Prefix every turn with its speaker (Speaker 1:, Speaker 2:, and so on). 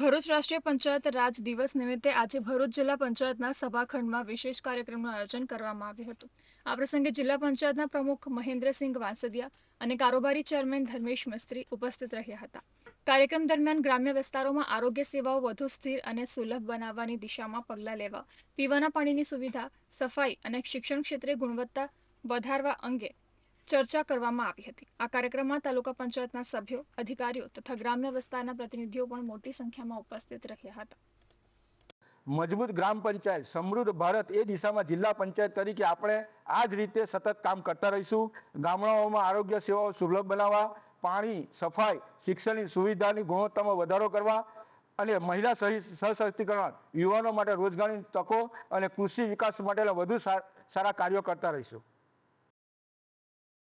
Speaker 1: ભરૂચ રાષ્ટ્રીય પંચાયત રાજ દિવસ નિમિત્તે આજે ભરૂચ જિલ્લા પંચાયતના સભાખંડમાં વિશેષ કાર્યક્રમનું આયોજન કરવામાં આવ્યું હતું. આ પ્રસંગે જિલ્લા પંચાયતના પ્રમુખ મહેન્દ્રસિંહ વાંસદિયા અને કારોબારી ચેરમેન ધર્મેશ મિસ્ત્રી ઉપસ્થિત રહ્યા હતા. કાર્યક્રમ દરમિયાન ગ્રામ્ય વિસ્તારોમાં આરોગ્ય સેવાઓ વધુ સ્થિર અને સુલભ બનાવવાની દિશામાં પગલાં લેવા, પીવાના પાણીની સુવિધા, સફાઈ અને શિક્ષણ ક્ષેત્રે ગુણવત્તા વધારવા અંગે ચર્ચા કરવામાં આવી હતી. આ કાર્યક્રમમાં તાલુકા પંચાયતના સભ્યો, અધિકારીઓ તથા ગ્રામ્ય વિસ્તારના પ્રતિનિધિઓ પણ મોટી સંખ્યામાં ઉપસ્થિત રહ્યા હતા.
Speaker 2: મજબૂત ગ્રામ પંચાયત, સમૃદ્ધ ભારત એ દિશામાં જિલ્લા પંચાયત તરીકે આપણે આ જ રીતે સતત કામ કરતા રહીશું. ગામડાઓમાં આરોગ્ય સેવાઓ સુલભ બનાવવા, પાણી, સફાઈ, શિક્ષણની સુવિધાની ગુણવત્તામાં વધારો કરવા અને મહિલા સશક્તિકરણ, યુવાનો માટે રોજગારની તકો અને કૃષિ વિકાસ માટેના વધુ સારા કાર્યો કરતા રહીશું.